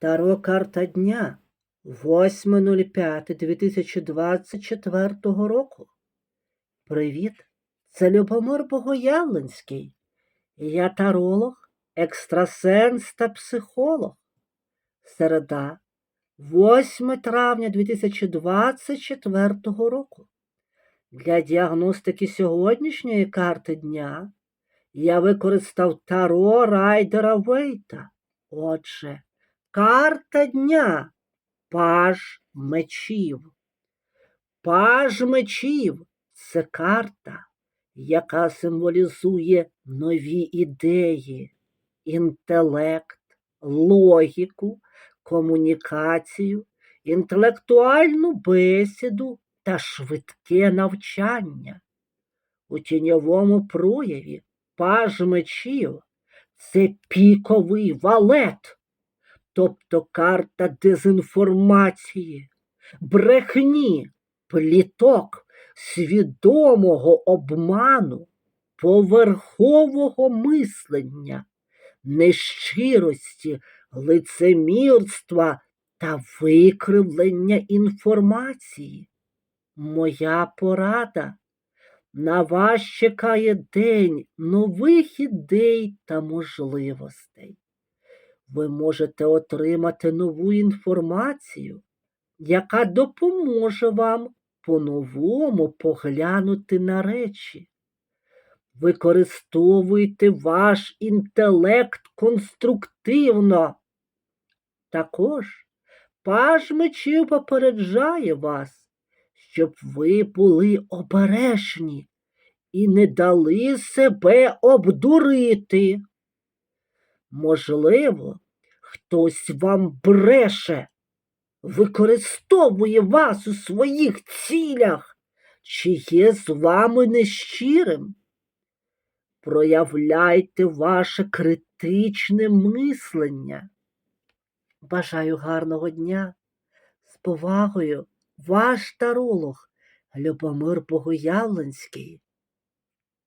Таро карта дня 8.05.2024 року. Привіт! Це Любомир Богоявленський. Я таролог, екстрасенс та психолог. Середа, 8 травня 2024 року. Для діагностики сьогоднішньої карти дня я використав таро Райдера Вейта. Отже, карта дня Паж мечів. Паж мечів це карта, яка символізує нові ідеї, інтелект, логіку, комунікацію, інтелектуальну бесіду та швидке навчання. У тіньовому прояві паж мечів це піковий валет, тобто карта дезінформації, брехні, пліток, свідомого обману, поверхового мислення, нещирості, лицемірства та викривлення інформації. Моя порада. На вас чекає день нових ідей та можливостей. Ви можете отримати нову інформацію, яка допоможе вам по-новому поглянути на речі. Використовуйте ваш інтелект конструктивно. Також паж мечів попереджає вас, щоб ви були обережні і не дали себе обдурити. Можливо, хтось вам бреше, використовує вас у своїх цілях, чи є з вами нещирим. Проявляйте ваше критичне мислення. Бажаю гарного дня. З повагою, ваш таролог Любомир Богоявленський.